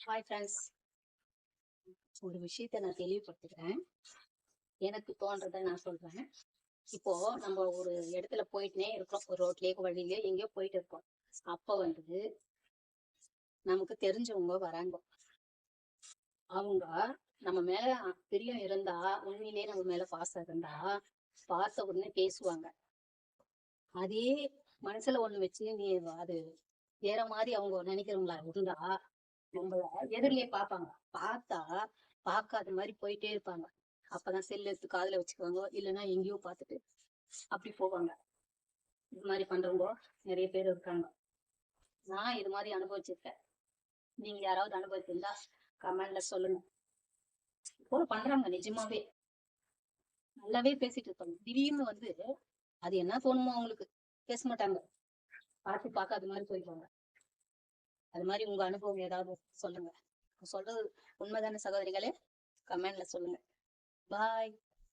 Hi friends ஒரு விஷயத்த நான் தெளிவுபடுத்துக்கிறேன். எனக்கு தோன்றதை நான் சொல்றேன். இப்போ நம்ம ஒரு இடத்துல போயிட்டுனே இருக்கோம். ஒரு ரோட்லயோ வழியிலயோ எங்கேயோ போயிட்டு இருக்கோம். அப்ப வந்து நமக்கு தெரிஞ்சவங்க வராங்க. அவங்க நம்ம மேல பிரியம் இருந்தா உண்மையிலேயே நம்ம மேல பாசம் இருந்தா பார்த்த உடனே பேசுவாங்க. அதே மனசுல ஒண்ணு வச்சு நீ அது வேற மாதிரி அவங்க நினைக்கிறவங்களா இருந்தா நம்மள எதிரிலே பார்ப்பாங்க. பார்த்தா பார்க்காத மாதிரி போயிட்டே இருப்பாங்க. அப்பதான் செல் எடுத்து காதுல வச்சுக்குவாங்க. இல்லைன்னா எங்கேயோ பார்த்துட்டு அப்படி போவாங்க. இது மாதிரி பண்றவங்க நிறைய பேர் இருக்காங்க. நான் இது மாதிரி அனுபவிச்சிருக்கேன். நீங்க யாராவது அனுபவிச்சிருந்தா கமெண்ட்ல சொல்லுங்க. போல பண்றாங்க நிஜமாவே. நல்லாவே பேசிட்டு இருப்பாங்க. திடீர்னு வந்து அது என்ன தோணுமோ அவங்களுக்கு? பேச மாட்டாங்க. பார்த்து பார்க்காத மாதிரி போயிடுவாங்க. அது மாதிரி உங்க அனுபவம் ஏதாவது சொல்லுங்க. சொல்றது உண்மைதானே சகோதரிகளே? கமெண்ட்ல சொல்லுங்க. பாய்.